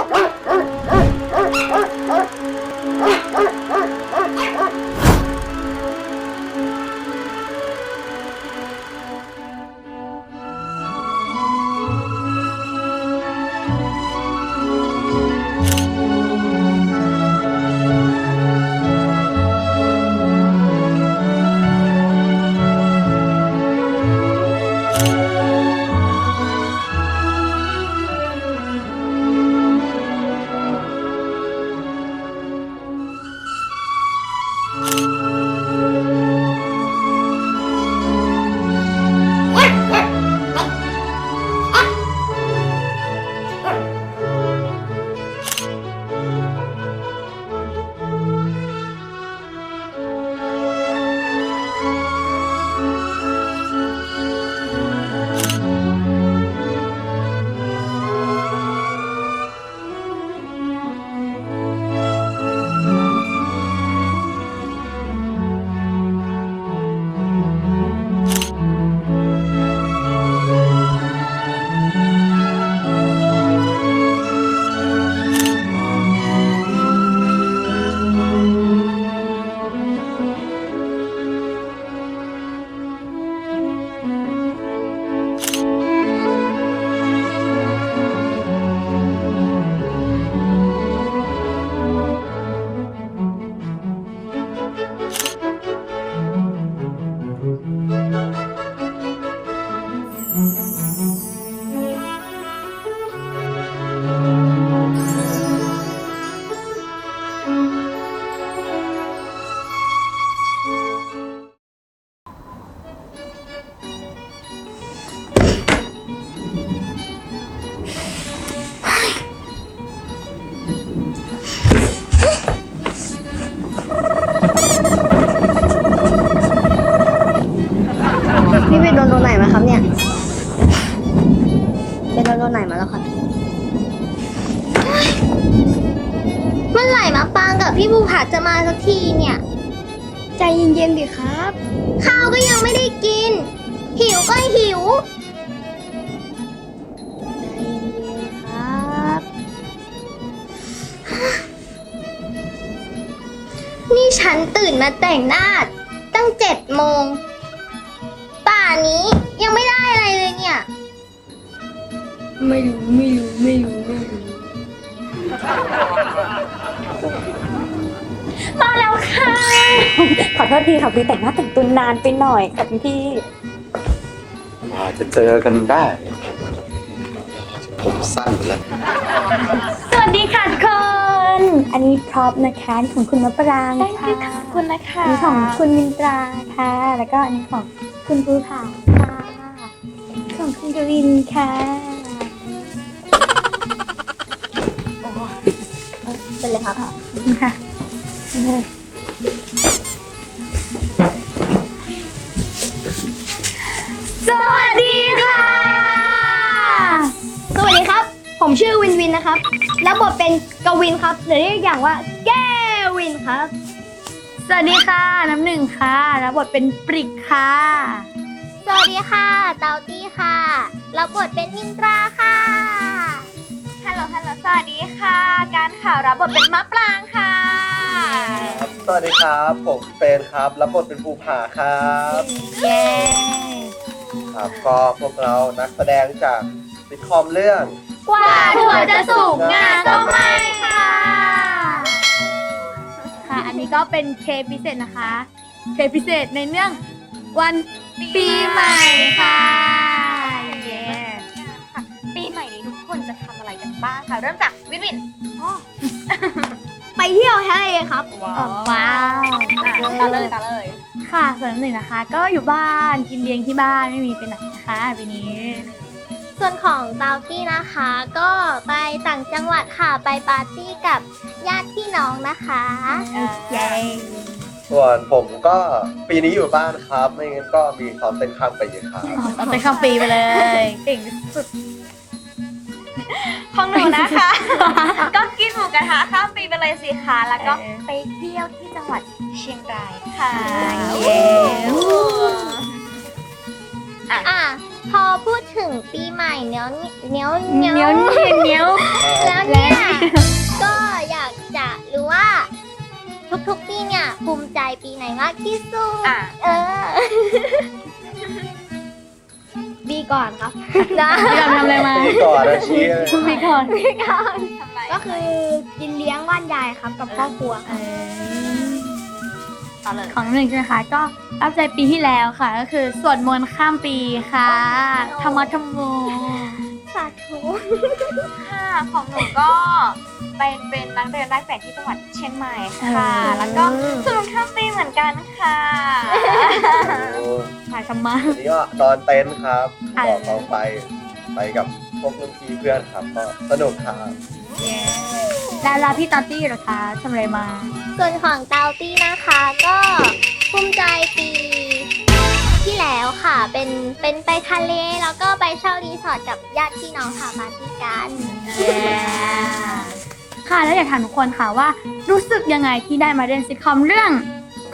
¡Ah! มาปางกับพี่ภูผาจะมาสักทีเนี่ย ใจเย็นๆดิครับ ข้าวก็ยังไม่ได้กิน หิวก็หิว ใจเย็นๆครับ นี่ฉันตื่นมาแต่งหน้า ตั้งเจ็ดโมง ป่านี้ยังไม่ได้อะไรเลยเนี่ย ไม่รู้ ไม่รู้ ไม่รู้ ไม่รู้ ขอโทษทีค่ะพี่แต่งหน้าแต่งตัวนานไปหน่อยค่ะคุณพี่อาจจะเจอกันได้ ผมสั้นแล้วสวัสดีค่ะทุกคน อันนี้พร็อพนะคะอันนี้ของคุณมะปรางค่ะ ขอบคุณนะคะอันนี้ของคุณมินตราค่ะ แล้วก็อันนี้ของคุณภูผาค่ะของคุณกวินค่ะเป็นเลยครับขอบคุณค่ะ สวัสดีค่ะ สวัสดีครับ ผมชื่อวินวินนะครับแล้วบทเป็นกวินครับหรือเรียกอย่างว่าแก้วินครับ สวัสดีค่ะน้ำหนึ่งค่ะแล้วบทเป็นปริกค่ะ สวัสดีค่ะ เตาตี้ค่ะ รับบทเป็นมินตราค่ะ ฮัลโหลฮัลโหลสวัสดีค่ะ การข่าวรับบทเป็นมะปรางค่ะ สวัสดีครับ ผมเป็นครับรับบทเป็นภูผาครับเย้ครับก็พวกเรานักแสดงจากซิทคอมเรื่องกว่าถั่วจะสุกงานก็ไม่ค่ะ ค่ะ อันนี้ก็เป็นเคสพิเศษนะคะ เคสพิเศษในเรื่องวันปีใหม่ค่ะเย้ปีใหม่นี้ทุกคนจะทำอะไรกันบ้างคะเริ่มจากวินวินไป เที่ยวทะเลครับว้าวตาเลยตาเลย ค่ะส่วนน้ำหนึ่งนะคะ ก็อยู่บ้านกินเลี้ยงที่บ้านไม่มีไปไหนนะคะปีนี้ ส่วนของเตาตี้นะคะ ก็ไปต่างจังหวัดค่ะไปปาร์ตี้กับญาติพี่น้องนะคะเย้ส่วนผมก็ปีนี้อยู่บ้านครับ ไม่งั้นก็มีซ้อมเต้นข้ามไปเยอะครับเอาไปข้ามปีไปเลยเก่งที่สุด ของหนูนะคะ ก็กินหมูกระทะข้ามปีไปเลยสิคะแล้วก็เออไปเที่ยวที่จังหวัดเชียงรายค่ะเย้อะพอพูดถึงปีใหม่เนี้ยวเนี้ยวเหนียวเหนียวเหนียวแล้วเนี่ยก็อยากจะรู้ว่า ทุกๆปีเนี่ยภูมิใจปีไหนมากที่สุดอะเออ บีก่อนครับนะพี่ดำทำอะไรมาพี่ก่อนนะชี้เลย พี่ก่อนก็คือกินเลี้ยงบ้านยายครับกับครอบครัวเออของน้ำหนึ่งใช่ไหมคะก็รับใจปีที่แล้วค่ะ ก็คือสวดมนต์ข้ามปีค่ะธรรมะธรรมโมสาธุ ค่ะของหนูก็ไปเป็นนักเรียนแรกแปลกที่จังหวัดเชียงใหม่ค่ะ แล้วก็สนุกข้ามปีเหมือนกันค่ะ โอ้สายธรรมะอันนี้ก็นอนเต็นท์ครับอ่า บอกเขาไปไปกับพวกรุ่นพี่เพื่อนครับก็สนุกครับแล้วแล้วพี่ตอตตี้เหรอคะทำอะไรมา ส่วนของเตาตี้นะคะก็ภูมิใจปีที่แล้วค่ะ เป็นเป็นไปทะเลแล้วก็ไปเช่ารีสอร์ทกับญาติพี่น้องค่ะมาที่กัน ค่ะแล้วอยากถามทุกคนค่ะว่า รู้สึกยังไงที่ได้มาเล่นซิทคอมเรื่อง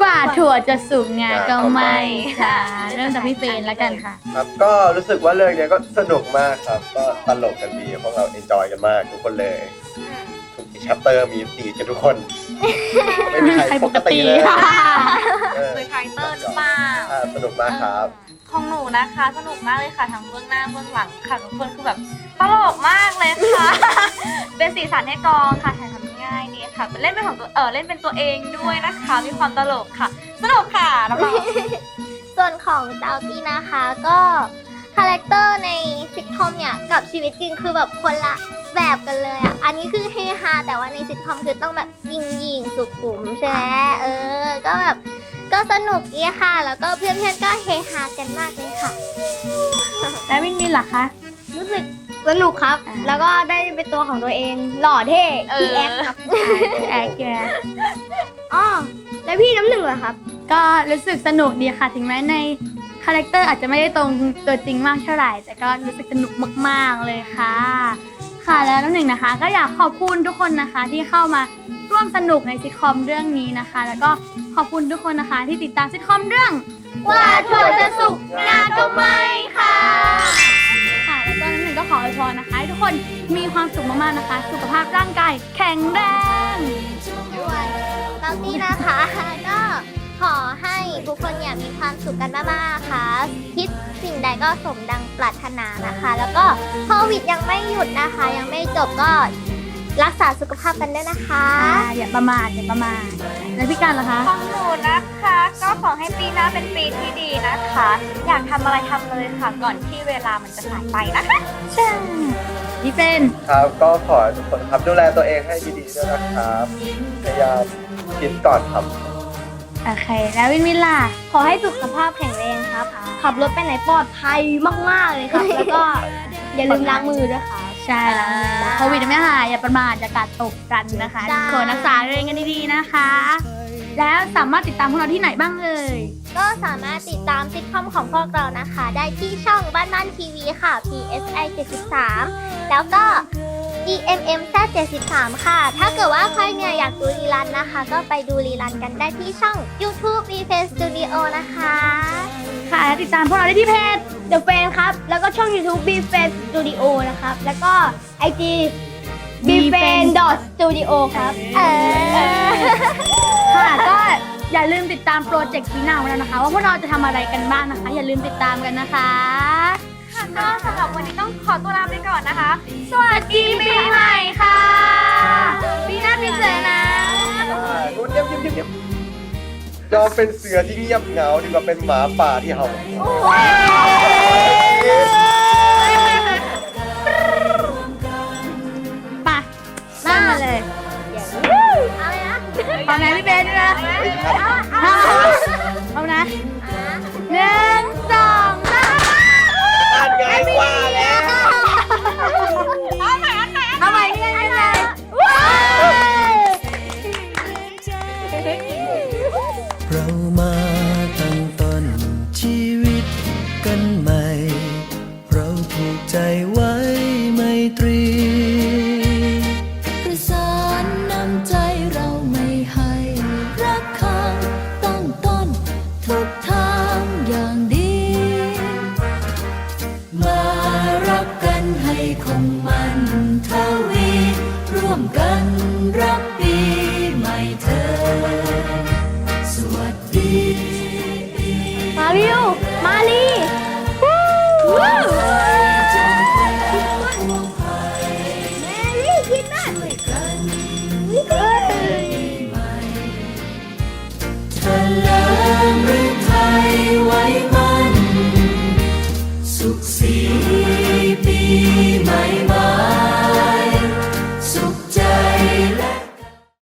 กว่าถั่วจะสุกงาก็ไม่ค่ะ เริ่มจากพี่เฟรนแล้วกันค่ะ ครับก็รู้สึกว่าเรื่องเนี้ยก็สนุกมากครับ ก็ตลกกันดีพวกเราเอนจอยกันมากทุกคนเลยทุกชัปเตอร์มีตีกันทุกคน ไม่มีใครปกติเลยเออเคยคาแรคเตอร์หรือเปล่าอ่าสนุกมากครับ ของหนูนะคะ สนุกมากเลยค่ะทั้งเบื้องหน้าเบื้องหลังค่ะทุกคนคือแบบตลกมากเลยค่ะ เป็นสีสันให้กองค่ะถ่ายทำ ง่ายดีค่ะเล่นเป็นของตัวเออเล่นเป็นตัวเองด้วยนะคะ มีความตลกค่ะ สนุกค่ะรับรองส่วนของเตาตี้นะคะก็คาแรคเตอร์ในซิทคอมเนี่ยกับชีวิตจริงคือแบบคนละแบบกันเลยอะ อันนี้คือเฮฮาแต่ว่าในซิทคอมคือต้องแบบยิงยิงๆสุขุมใช่ไหมเออ ก็แบบก็สนุกดีค่ะ แล้วก็เพื่อนๆก็เฮฮากันมากเลยค่ะ แล้ววินวินล่ะคะ รู้สึก สนุกครับอ่าแล้วก็ได้เป็นตัวของตัวเอง หล่อเท่เออพี่แอคครับแอร์แกอ๋อแล้วพี่น้ำหนึ่งเหรอครับ ก็รู้สึกสนุกดีค่ะ ถึงแม้ในคาแรคเตอร์อาจจะไม่ได้ตรงตัวจริงมากเท่าไหร่ แต่ก็รู้สึกสนุกมากๆเลยค่ะ ค่ะแล้วน้ำหนึ่งนะคะ ก็อยากขอบคุณทุกคนนะคะที่เข้ามาร่วมสนุกในซิทคอมเรื่องนี้นะคะ แล้วก็ขอบคุณทุกคนนะคะที่ติดตามซิทคอมเรื่อง ว่าถั่วจะสุกงาก็ไม่ค่ะค่ะ ออวยพรนะคะให้ทุกคนมีความสุขมากๆนะคะ สุขภาพร่างกายแข็งแรงส่วนเตาตี้นะคะก็ขอให้ทุกคนเนี่ยมีความสุขกันมากๆค่ะ คิดสิ่งใดก็สมดังปรารถนานะคะ แล้วก็โควิดยังไม่หยุดนะคะ ยังไม่จบก็ รักษาสุขภาพกันด้วยนะคะ อ่าอย่าประมาทอย่าประมาทแล้วพี่การล่ะคะของหนูนะคะ ก็ขอให้ปีหน้าเป็นปีที่ดีนะคะ อยากทำอะไรทำเลยค่ะ ก่อนที่เวลามันจะสายไปนะคะ ใช่พี่เฟรนครับก็ขอให้ทุกคนครับดูแลตัวเองให้ดีๆด้วยนะครับพยายามคิดก่อนทำโอเค แล้ววินวินล่ะ ขอให้สุขภาพแข็งแรงครับ ขับรถไปไหนปลอดภัยมากๆเลยครับ แล้วก็อย่าลืมล้างมือด้วยค่ะ ใช่แล้วโควิดไม่หายอย่าประมาทอย่ากาดตกกันนะคะจ้าควรรักษาตัวเองกันดีๆนะคะ แล้วสามารถติดตามพวกเราที่ไหนบ้างเอ่ยก็สามารถติดตามซิทคอมของพวกเรานะคะ ได้ที่ช่องบ้านบ้านทีวีค่ะ PSI 73แล้วก็ EMM Z 73ค่ะ ถ้าเกิดว่าใครเนี่ยอยากดูรีลันนะคะ ก็ไปดูรีลันกันได้ที่ช่อง YouTube v f a c e Studio นะคะ ค่ะและติดตามพวกเราได้ที่เพจ The Fan ครับ แล้วก็ช่อง YouTube b f a n Studio นะครับ แล้วก็ IG b f a n Studio ครับ เออ ค่ะก็อย่าลืมติดตามโปรเจกต์ปีหน้าของเรานะคะ ว่าพวกเราจะทำอะไรกันบ้างนะคะ อย่าลืมติดตามกันนะคะ ค่ะก็สำหรับวันนี้ต้องขอตัวลาไปก่อนนะคะ สวัสดีปีใหม่ค่ะปีหน้าปีเจอนะดูเงียบเงียบเงียบเงียบยอมเป็นเสือที่เงียบเหงาดีกว่าเป็นหมาป่าที่เห่า ไปเริ่มมาเลย เอาเลยนะ พร้อมนะพี่เบนนะไม่ใช่พร้ เรามา